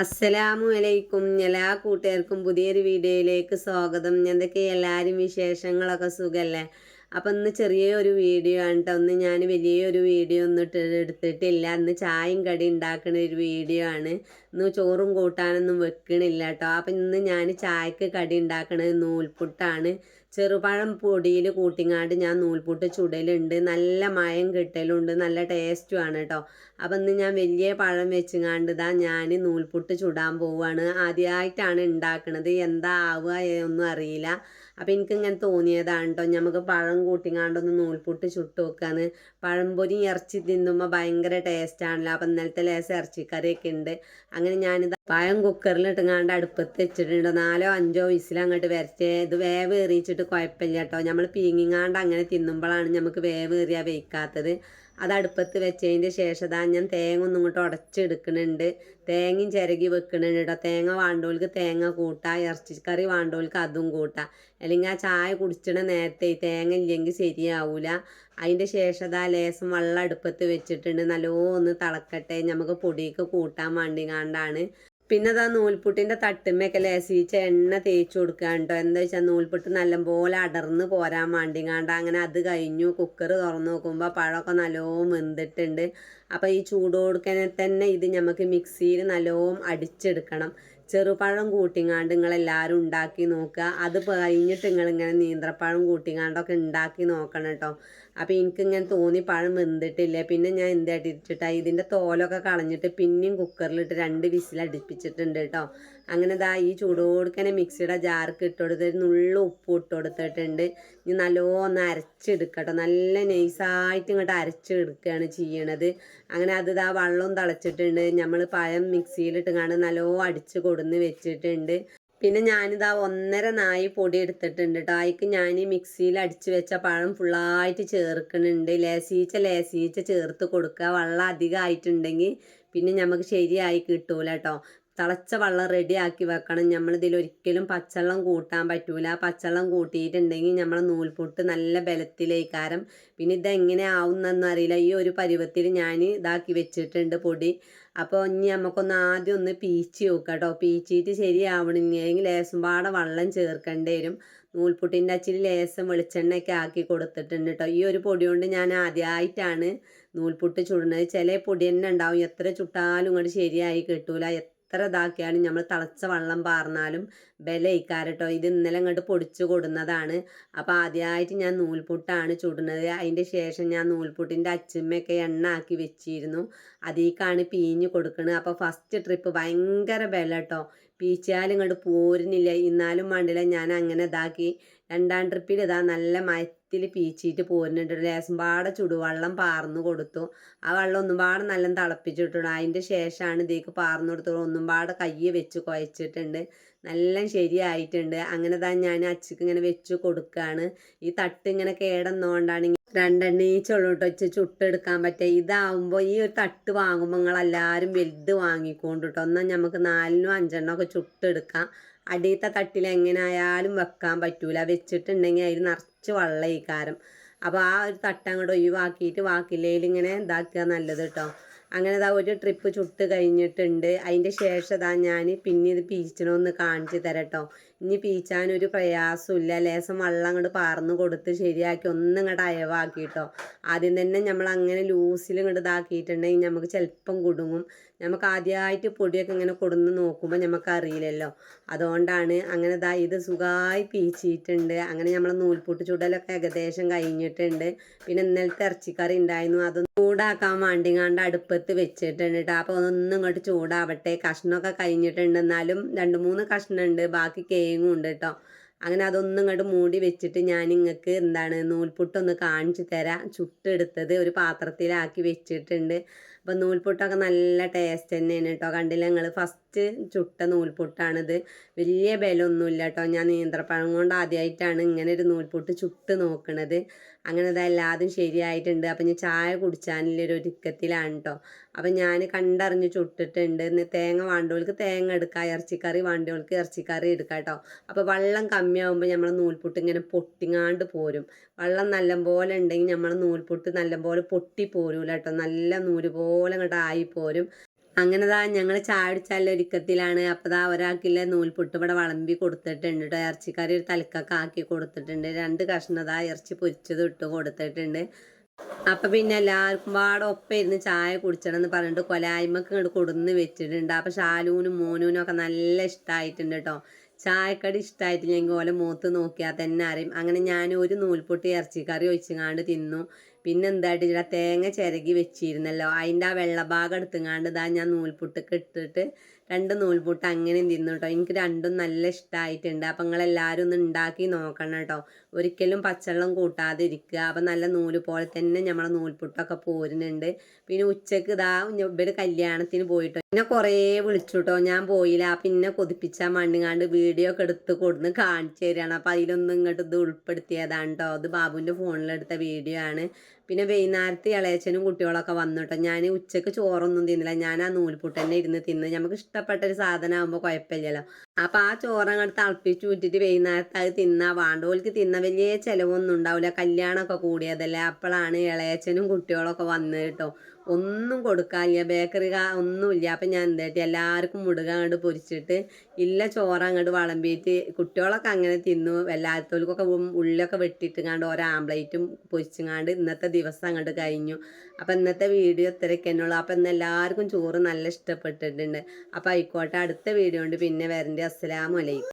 അസ്സലാമു അലൈക്കും എല്ലാ കൂട്ടുകാർക്കും പുതിയൊരു വീഡിയോയിലേക്ക് സ്വാഗതം. എന്തൊക്കെ എല്ലാവരും വിശേഷങ്ങളൊക്കെ സുഖമല്ലേ അപ്പം ഇന്ന് ചെറിയൊരു വീഡിയോ ആണ് കേട്ടോ ഒന്ന് ഞാൻ വലിയൊരു വീഡിയോ ഒന്നും എടുത്തിട്ടില്ല. ഇന്ന് ചായയും കടി ഉണ്ടാക്കുന്ന ഒരു വീഡിയോ ആണ്. ഇന്ന് ചോറും കൂട്ടാനൊന്നും വെക്കണില്ല കേട്ടോ അപ്പം ഇന്ന് ഞാൻ ചായക്ക് കടി ഉണ്ടാക്കുന്നത് നൂൽപുട്ടാണ്. ചെറുപഴം പൊടിയിൽ കൂട്ടിങ്ങാണ്ട് ഞാൻ നൂൽപുട്ട് ചുടലുണ്ട്. നല്ല മയം കിട്ടലുണ്ട്. നല്ല ടേസ്റ്റുമാണ് കേട്ടോ അപ്പം ഇന്ന് ഞാൻ വലിയ പഴം വെച്ചുങ്ങാണ്ട് ഇതാ ഞാൻ നൂൽപുട്ട് ചുടാൻ പോവുകയാണ് ആദ്യമായിട്ടാണ് ഉണ്ടാക്കുന്നത് എന്താ ആവുക ഒന്നും അറിയില്ല. അപ്പം എനിക്ക് ഇങ്ങനെ തോന്നിയതാണ് കേട്ടോ നമുക്ക് പഴം കൂട്ടിങ്ങാണ്ടൊന്ന് നൂൽപുട്ട് ചുട്ട് വെക്കാന്ന് പഴംപൊരി ഇറച്ചി തിന്നുമ്പോൾ ഭയങ്കര ടേസ്റ്റാണല്ലോ അപ്പം ഇന്നലത്തെ ലേസ് ഇറച്ചിക്കറിയൊക്കെ ഉണ്ട് അങ്ങനെ ഞാനിത് പഴം കുക്കറിൽ ഇട്ടുങ്ങാണ്ട് അടുപ്പത്ത് വെച്ചിട്ടുണ്ട് നാലോ അഞ്ചോ വിസിൽ അങ്ങോട്ട് വരച്ചേ ഇത് വേവ് എറിയിച്ചിട്ട് കുഴപ്പമില്ല കേട്ടോ നമ്മൾ പീങ്ങിങ്ങാണ്ട് അങ്ങനെ തിന്നുമ്പോഴാണ് നമുക്ക് വേവ് എറിയാൻ വെയ്ക്കാത്തത് അത് അടുപ്പത്ത് വെച്ചതിന്റെ ശേഷം ഞാൻ തേങ്ങ ഒന്നും ഇങ്ങോട്ട് ഉടച്ചെടുക്കുന്നുണ്ട്. തേങ്ങയും ചിരകി വെക്കുന്നുണ്ട് കേട്ടോ. തേങ്ങ വാണ്ടോൽക്ക് തേങ്ങ കൂട്ടാം ഇറച്ചിക്കറി വാണ്ടോൽക്ക് അതും കൂട്ടാ. അല്ലെങ്കിൽ ആ ചായ കുടിച്ചിട നേരത്തെ തേങ്ങ ഇല്ലെങ്കിൽ ശരിയാവൂല. അതിന്റെ ശേഷം ഇതാ ലേസം വെള്ളം അടുപ്പത്ത് വെച്ചിട്ടുണ്ട്. നല്ലോണം ഒന്ന് തിളക്കട്ടെ. നമുക്ക് പൊടിയൊക്കെ കൂട്ടാൻ വേണ്ടിങ്ങാണ്ടാണ്. പിന്നെ അതാ നൂൽപുട്ടിന്റെ തട്ടുമ്മയൊക്കെ ലേസിച്ച് എണ്ണ തേച്ച് കൊടുക്കുക കേട്ടോ എന്താ വെച്ചാൽ നൂൽപുട്ട് നല്ലപോലെ അടർന്ന് പോരാൻ വേണ്ടിങ്ങാണ്ട് അങ്ങനെ അത് കഴിഞ്ഞു. കുക്കർ തുറന്ന് നോക്കുമ്പോൾ പഴമൊക്കെ നല്ലോം വെന്തിട്ടുണ്ട്. അപ്പോൾ ഈ ചൂട് കൊടുക്കാൻ തന്നെ ഇത് നമുക്ക് മിക്സിയിൽ നല്ലോണം അടിച്ചെടുക്കണം. ചെറുപഴം കൂട്ടിങ്ങാണ്ട് നിങ്ങളെല്ലാവരും ഉണ്ടാക്കി നോക്കുക. അത് കഴിഞ്ഞിട്ട് നിങ്ങളിങ്ങനെ നീന്തപ്പഴം കൂട്ടിങ്ങാണ്ടൊക്കെ ഉണ്ടാക്കി നോക്കണം കേട്ടോ. അപ്പോൾ എനിക്കിങ്ങനെ തോന്നി പഴം വെന്തിട്ടില്ല. പിന്നെ ഞാൻ എന്തായിട്ടിട്ടാ ഇതിന്റെ തോലൊക്കെ കളഞ്ഞിട്ട് പിന്നെയും കുക്കറിലിട്ട് രണ്ട് വിസിലടിപ്പിച്ചിട്ടുണ്ട് കേട്ടോ. അങ്ങനെ ദാ ഈ ചൂടോടുക്കനെ മിക്സിയുടെ ജാർക്ക് ഇട്ട് കൊടുത്തിട്ട് നുള്ള ഉപ്പ് ഇട്ട് കൊടുത്തിട്ടുണ്ട് ഇനി നല്ലോന്ന് അരച്ചെടുക്കട്ടോ. നല്ല നൈസായിട്ട് ഇങ്ങോട്ട് അരച്ചെടുക്കുകയാണ് ചെയ്യണത്. അങ്ങനെ അത് ദാ വെള്ളവും തിളച്ചിട്ടുണ്ട്. നമ്മൾ പഴം മിക്സിയിലിട്ട് കാണാൻ നല്ലോ അടിച്ച് കൊടുന്ന് വെച്ചിട്ടുണ്ട്. പിന്നെ ഞാനിതാ ഒന്നര നായി പൊടി എടുത്തിട്ടുണ്ട് കേട്ടോ അതിക്ക് ഞാൻ ഈ മിക്സിയിൽ അടിച്ച് വെച്ച പഴം ഫുള്ളായിട്ട് ചേർക്കുന്നുണ്ട് ലേസീച്ച ലേസീച്ച ചേർത്ത് കൊടുക്കുക. വെള്ളം അധികം ആയിട്ടുണ്ടെങ്കിൽ പിന്നെ നമുക്ക് ശരിയായി കിട്ടൂല കേട്ടോ തിളച്ച വെള്ളം റെഡിയാക്കി വെക്കണം. നമ്മളിതിൽ ഒരിക്കലും പച്ചവെള്ളം കൂട്ടാൻ പറ്റൂല. പച്ചവെള്ളം കൂട്ടിയിട്ടുണ്ടെങ്കിൽ നമ്മൾ നൂൽപുട്ട് നല്ല ബലത്തിലേക്കാരം. പിന്നെ ഇതെങ്ങനെ ആവുന്നൊന്നും അറിയില്ല. ഈ ഒരു പരുവത്തിൽ ഞാൻ ഇതാക്കി വെച്ചിട്ടുണ്ട് പൊടി. അപ്പോൾ ഇനി നമുക്കൊന്ന് ആദ്യം ഒന്ന് പീച്ചി നോക്കാം കേട്ടോ പീച്ചിട്ട് ശരിയാവണമെങ്കിൽ ലേസം പാടെ വെള്ളം ചേർക്കേണ്ടി വരും. നൂൽപുട്ടിന്റെ അച്ചിൽ ലേസം വെളിച്ചെണ്ണയൊക്കെ ആക്കി കൊടുത്തിട്ടുണ്ട് കേട്ടോ ഈ ഒരു പൊടി കൊണ്ട് ഞാൻ ആദ്യമായിട്ടാണ് നൂൽപുട്ട് ചുടുന്നത്. ചില പൊടി തന്നെ ഉണ്ടാവും. എത്ര ചുട്ടാലും ഇങ്ങോട്ട് ശരിയായി കിട്ടൂല. എത്ര ഇതാക്കിയാലും നമ്മൾ തിളച്ച വെള്ളം പാർന്നാലും ബലയിക്കാരട്ടോ. ഇത് ഇന്നലെ അങ്ങോട്ട് പൊടിച്ചു കൊടുന്നതാണ്. അപ്പോൾ ആദ്യമായിട്ട് ഞാൻ നൂൽപുട്ടാണ് ചുടുന്നത്. അതിന്റെ ശേഷം ഞാൻ നൂൽപുട്ടിന്റെ അച്ചുമ്മയൊക്കെ എണ്ണ ആക്കി വെച്ചിരുന്നു. അതിലേക്കാണ് പീഞ്ഞ് കൊടുക്കുന്നത് അപ്പോൾ ഫസ്റ്റ് ട്രിപ്പ് ഭയങ്കര ബലം കേട്ടോ പീച്ചാലും ഇങ്ങോട്ട് പോരുന്നില്ല. എന്നാലും വേണ്ടില്ല ഞാൻ അങ്ങനെ ഇതാക്കി രണ്ടാം ട്രിപ്പിൽ ഇതാ നല്ല മയത്തിൽ പീച്ചിട്ട് പോരുന്നുണ്ട്. ലേശം പാടെ ചുടുവെള്ളം പാർന്നു കൊടുത്തു. ആ വെള്ളം ഒന്നും പാടെ നല്ല തിളപ്പിച്ചിട്ടുണ്ട് അതിന്റെ ശേഷമാണ് ഇതേക്ക് പാർന്നു കൊടുത്തത്. ഒന്നും പാടെ കയ്യ് വെച്ച് കുഴച്ചിട്ടുണ്ട്. നല്ല ശരിയായിട്ടുണ്ട്. അങ്ങനെ താ ഞാൻ അച്ചിക്ക് ഇങ്ങനെ വെച്ച് കൊടുക്കുകയാണ് ഈ തട്ട് ഇങ്ങനെ കേടെന്നുകൊണ്ടാണ് രണ്ടെണ്ണ ഈച്ചുള്ളൂ കേട്ടോ വെച്ച് ചുട്ടെടുക്കാൻ പറ്റുക ഇതാവുമ്പോൾ ഈ ഒരു തട്ട് വാങ്ങുമ്പോൾ നിങ്ങളെല്ലാവരും വലുത് വാങ്ങിക്കൊണ്ട് കേട്ടോ എന്നാൽ നമുക്ക് നാലിനും അഞ്ചെണ്ണം ഒക്കെ ചുട്ടെടുക്കാം. അടിയത്തെ തട്ടിൽ എങ്ങനെ ആയാലും വെക്കാൻ പറ്റൂല. വെച്ചിട്ടുണ്ടെങ്കിൽ അതിൽ നിറച്ച് വെള്ളം ഈ അപ്പോൾ ആ ഒരു തട്ട് അങ്ങോട്ട് ഒഴിവാക്കിയിട്ട് ബാക്കിയില്ലേൽ ഇങ്ങനെ ഇതാക്കുക നല്ലത് കേട്ടോ അങ്ങനെ ഇതാ ഒരു ട്രിപ്പ് ചുട്ട് കഴിഞ്ഞിട്ടുണ്ട്. അതിന്റെ ശേഷം ഇതാ ഞാൻ പിന്നെ ഇത് പീച്ചിനൊന്ന് കാണിച്ച് തരാം കേട്ടോ ഇനി പീച്ചാനൊരു പ്രയാസമില്ല ലേശം വെള്ളം അങ്ങോട്ട് പാർന്ന് കൊടുത്ത് ശരിയാക്കി ഒന്നും ഇങ്ങോട്ട് അയവാക്കി കേട്ടോ ആദ്യം തന്നെ നമ്മൾ അങ്ങനെ ലൂസിൽ ഇങ്ങോട്ട് ഇതാക്കിയിട്ടുണ്ടെങ്കിൽ നമുക്ക് ചിലപ്പം കുടുങ്ങും. നമുക്ക് ആദ്യമായിട്ട് പൊടിയൊക്കെ ഇങ്ങനെ കൊടുന്ന് നോക്കുമ്പോൾ നമുക്ക് അറിയില്ലല്ലോ അതുകൊണ്ടാണ് അങ്ങനെ ഇതാ ഇത് സുഖമായി പീച്ചിട്ടുണ്ട് അങ്ങനെ നമ്മൾ നൂൽപൂട്ട് ചുടലൊക്കെ ഏകദേശം കഴിഞ്ഞിട്ടുണ്ട്. പിന്നെ ഇന്നലത്തെ ഇറച്ചിക്കറി ഉണ്ടായിരുന്നു അത് ചൂടാക്കാൻ വേണ്ടിങ്ങാണ്ട് അടുപ്പത്ത് വെച്ചിട്ടുണ്ട് കേട്ടോ അപ്പോൾ ഒന്നും ഇങ്ങോട്ട് ചൂടാവട്ടെ. കഷ്ണമൊക്കെ കഴിഞ്ഞിട്ടുണ്ട്. എന്നാലും രണ്ട് മൂന്ന് കഷ്ണമുണ്ട് ബാക്കി കേങ്ങും ഉണ്ട് കേട്ടോ അങ്ങനെ അതൊന്നും ഇങ്ങോട്ട് മൂടി വെച്ചിട്ട് ഞാൻ നിങ്ങൾക്ക് എന്താണ് നൂൽപുട്ടൊന്ന് കാണിച്ചു തരാം. ചുട്ടെടുത്തത് ഒരു പാത്രത്തിലാക്കി വെച്ചിട്ടുണ്ട്. അപ്പോൾ നൂൽപുട്ടൊക്കെ നല്ല ടേസ്റ്റ് തന്നെയാണ് കേട്ടോ. കണ്ടില്ല ഞങ്ങൾ ഫസ്റ്റ് ചുട്ട നൂൽപുട്ടാണിത്. വലിയ ബലമൊന്നുമില്ല കേട്ടോ. ഞാൻ നീന്തപ്പഴം കൊണ്ട് ആദ്യമായിട്ടാണ് ഇങ്ങനെ ഒരു നൂൽപുട്ട് ചുട്ട് നോക്കണത്. അങ്ങനെ ഇതെല്ലാതും ശരിയായിട്ടുണ്ട്. അപ്പം ഞാൻ ചായ കുടിച്ചാനുള്ളൊരു ഒരുക്കത്തിലാണ് കേട്ടോ. അപ്പം ഞാൻ കണ്ടറിഞ്ഞ് ചുട്ടിട്ടുണ്ട്. തേങ്ങ വാണ്ടവൾക്ക് തേങ്ങ എടുക്കാം. ഇറച്ചിക്കറി വാണ്ടവൾക്ക് ഇറച്ചിക്കറി എടുക്കാം കേട്ടോ. അപ്പോൾ വെള്ളം കമ്മിയാകുമ്പോൾ നമ്മൾ നൂൽപുട്ട് ഇങ്ങനെ പൊട്ടിങ്ങാണ്ട് പോരും. വെള്ളം നല്ലപോലെ ഉണ്ടെങ്കിൽ നമ്മൾ നൂൽപുട്ട് നല്ലപോലെ പൊട്ടി പോരൂല കേട്ടോ. നല്ല നൂൽ പോലെ അങ്ങോട്ട് ആയി പോരും. അങ്ങനെ താ ഞങ്ങൾ ചാടിച്ചാല ഒരുക്കത്തിലാണ്. അപ്പോൾ ദാ ഒരാൾക്കില്ല നൂൽപുട്ട് ഇവിടെ വിളമ്പി കൊടുത്തിട്ടുണ്ട് കേട്ടോ. ഇറച്ചിക്കറി ഒരു തലക്കൊക്കെ ആക്കി കൊടുത്തിട്ടുണ്ട്. രണ്ട് കഷ്ണതാ ഇറച്ചി പൊരിച്ചത് ഇട്ട് കൊടുത്തിട്ടുണ്ട്. അപ്പൊ പിന്നെ എല്ലാവർക്കും പാടെ ഒപ്പം ഇരുന്ന് ചായ കുടിച്ചണം എന്ന് പറഞ്ഞിട്ട് കൊലായ്മക്ക് ഇങ്ങോട്ട് കൊടുന്ന് വെച്ചിട്ടുണ്ട്. അപ്പൊ ഷാലൂനും മോനൂനും ഒക്കെ നല്ല ഇഷ്ടമായിട്ടുണ്ട് കേട്ടോ. ചായക്കടി ഇഷ്ടമായിട്ടില്ലെങ്കിൽ ഓലെ മൂത്ത് നോക്കിയാൽ തന്നെ അറിയും. അങ്ങനെ ഞാൻ ഒരു നൂൽപൊട്ടി ഇറച്ചിക്കറി ഒഴിച്ചുങ്ങാണ്ട് തിന്നു. പിന്നെ എന്തായിട്ട് ഇവിടെ തേങ്ങ ചിരകി വെച്ചിരുന്നല്ലോ. അതിന്റെ ആ വെള്ളഭാഗം എടുത്തുങ്ങാണ്ട് ഇതാ ഞാൻ നൂൽപുട്ടൊക്കെ ഇട്ടിട്ട് രണ്ട് നൂൽപുട്ട് അങ്ങനെയും തിന്നു കേട്ടോ എനിക്ക് രണ്ടും നല്ല ഇഷ്ടമായിട്ടുണ്ട് അപ്പം നിങ്ങളെല്ലാവരും ഒന്ന് ഉണ്ടാക്കി നോക്കണം കേട്ടോ ഒരിക്കലും പച്ചവെള്ളം കൂട്ടാതെ ഇരിക്കുക അപ്പം നല്ല നൂൽ പോലെ തന്നെ നമ്മളെ നൂൽപുട്ടൊക്കെ പോരുന്നുണ്ട്. പിന്നെ ഉച്ചയ്ക്ക് ഇതാ ഇവിടെ കല്യാണത്തിന് പോയിട്ടോ. എന്നെ കുറേ വിളിച്ചു കേട്ടോ ഞാൻ പോയില്ല. അപ്പം പിന്നെ കൊതിപ്പിച്ചാൽ മണ്ണുങ്ങാണ്ട് വീഡിയോ ഒക്കെ എടുത്ത് കൊടുന്ന് കാണിച്ചു തരികയാണ് അപ്പം അതിലൊന്നും ഇങ്ങോട്ട് ഇത് ഉൾപ്പെടുത്തിയതാണ് കേട്ടോ അത് ബാബുവിന്റെ ഫോണിലെടുത്ത വീഡിയോ ആണ്. പിന്നെ വൈകുന്നേരത്ത് ഇളയച്ചനും കുട്ടികളൊക്കെ വന്നിട്ടോ. ഞാൻ ഉച്ചയ്ക്ക് ചോറൊന്നും തിന്നില്ല. ഞാൻ ആ നൂൽപുട്ട് തന്നെ ഇരുന്ന് തിന്ന് നമുക്ക് ഇഷ്ടപ്പെട്ട ഒരു സാധനം ആകുമ്പോൾ കുഴപ്പമില്ലല്ലോ അപ്പം ആ ചോറ് അങ്ങോട്ട് തിളപ്പിച്ച് ഊറ്റിട്ട് വൈകുന്നേരത്ത് അത് തിന്നാ വാണ്ടോൽക്ക് തിന്ന വലിയ ചിലവൊന്നും ഉണ്ടാവില്ല കല്യാണമൊക്കെ കൂടിയതല്ലേ. അപ്പോഴാണ് ഇളയച്ചനും കുട്ടികളൊക്കെ വന്നത് കേട്ടോ ഒന്നും കൊടുക്കാനില്ല. ബേക്കറി ഒന്നുമില്ല. അപ്പം ഞാൻ എന്തായിട്ട് എല്ലാവർക്കും മുടുക അങ്ങോട്ട് പൊരിച്ചിട്ട് ഇല്ല ചോറ് അങ്ങോട്ട് വളമ്പിയിട്ട് കുട്ടികളൊക്കെ അങ്ങനെ തിന്നു. എല്ലാത്തോൽക്കൊക്കെ ഉള്ളിലൊക്കെ വെട്ടിയിട്ടുങ്ങാണ്ട് ഓരോ ആംപ്ലേറ്റും പൊരിച്ചുങ്ങാണ്ട് ഇന്നത്തെ ദിവസം അങ്ങോട്ട് കഴിഞ്ഞു. അപ്പം ഇന്നത്തെ വീഡിയോ ഇത്രയൊക്കെ ഉള്ളൂ. അപ്പം ഇന്ന് എല്ലാവർക്കും ചോറ് നല്ല ഇഷ്ടപ്പെട്ടിട്ടുണ്ട്. അപ്പം ആയിക്കോട്ടെ. അടുത്ത വീഡിയോ കൊണ്ട് പിന്നെ വരണ്ടേ. അസ്സലാമലൈക്കും